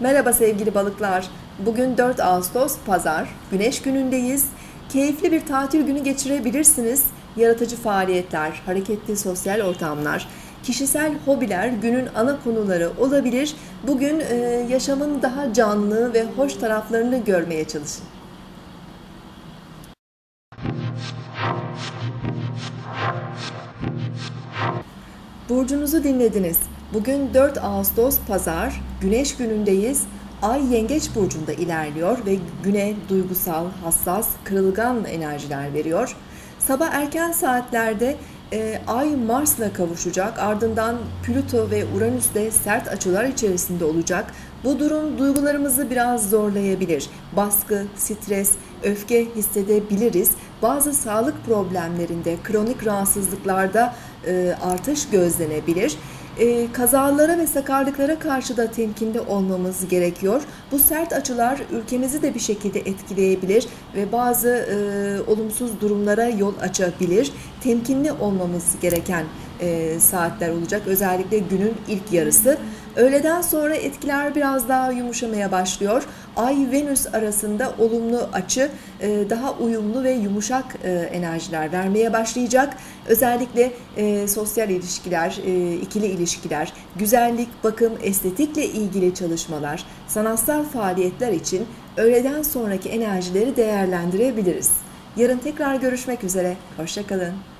Merhaba sevgili balıklar. Bugün 4 Ağustos Pazar. Güneş günündeyiz. Keyifli bir tatil günü geçirebilirsiniz. Yaratıcı faaliyetler, hareketli sosyal ortamlar, kişisel hobiler günün ana konuları olabilir. Bugün e, yaşamın daha canlı ve hoş taraflarını görmeye çalışın. Burcunuzu dinlediniz. Bugün 4 Ağustos Pazar, Güneş günündeyiz. Ay Yengeç burcunda ilerliyor ve güne duygusal, hassas, kırılgan enerjiler veriyor. Sabah erken saatlerde e, Ay Mars'la kavuşacak. Ardından Plüto ve Uranüs de sert açılar içerisinde olacak. Bu durum duygularımızı biraz zorlayabilir. Baskı, stres, öfke hissedebiliriz. Bazı sağlık problemlerinde, kronik rahatsızlıklarda e, artış gözlenebilir. E, kazalara ve sakarlıklara karşı da temkinli olmamız gerekiyor. Bu sert açılar ülkemizi de bir şekilde etkileyebilir ve bazı e, olumsuz durumlara yol açabilir. Temkinli olmamız gereken e, saatler olacak. Özellikle günün ilk yarısı. Öğleden sonra etkiler biraz daha yumuşamaya başlıyor. Ay-Venüs arasında olumlu açı e, daha uyumlu ve yumuşak e, enerjiler vermeye başlayacak. Özellikle e, sosyal ilişkiler, ikili ilişkiler, güzellik, bakım, estetikle ilgili çalışmalar, sanatsal faaliyetler için öğleden sonraki enerjileri değerlendirebiliriz. Yarın tekrar görüşmek üzere. Hoşçakalın.